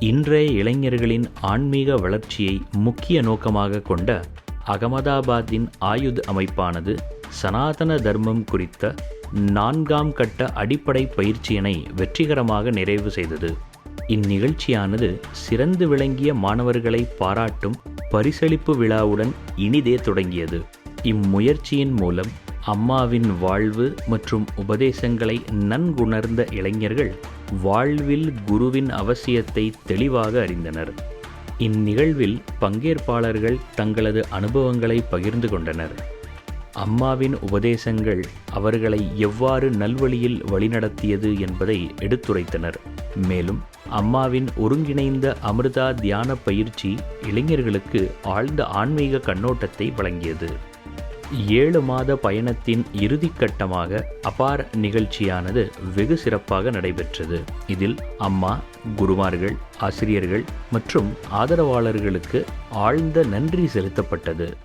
இன்றைய இளைஞர்களின் ஆன்மீக வளர்ச்சியை முக்கிய நோக்கமாக கொண்ட அகமதாபாத்தின் ஆயுத அமைப்பானது சனாதன தர்மம் குறித்த நான்காம் கட்ட அடிப்படை பயிற்சியினை வெற்றிகரமாக நிறைவு செய்தது. இந்நிகழ்ச்சியானது சிறந்து விளங்கிய மாணவர்களை பாராட்டும் பரிசளிப்பு விழாவுடன் இனிதே தொடங்கியது. இம்முயற்சியின் மூலம் அம்மாவின் வாழ்வு மற்றும் உபதேசங்களை நன்குணர்ந்த இளைஞர்கள் வாழ்வில் குருவின் அவசியத்தை தெளிவாக அறிந்தனர். இந்நிகழ்வில் பங்கேற்பாளர்கள் தங்களது அனுபவங்களை பகிர்ந்து கொண்டனர். அம்மாவின் உபதேசங்கள் அவர்களை எவ்வாறு நல்வழியில் வழிநடத்தியது என்பதை எடுத்துரைத்தனர். மேலும் அம்மாவின் ஒருங்கிணைந்த அமிர்தா தியான பயிற்சி இளைஞர்களுக்கு ஆழ்ந்த ஆன்மீக கண்ணோட்டத்தை வழங்கியது. ஏழு மாத பயணத்தின் இறுதிக்கட்டமாக அபார் நிகழ்ச்சியானது வெகு சிறப்பாக நடைபெற்றது. இதில் அம்மா குருமார்கள் ஆசிரியர்கள் மற்றும் ஆதரவாளர்களுக்கு ஆழ்ந்த நன்றி செலுத்தப்பட்டது.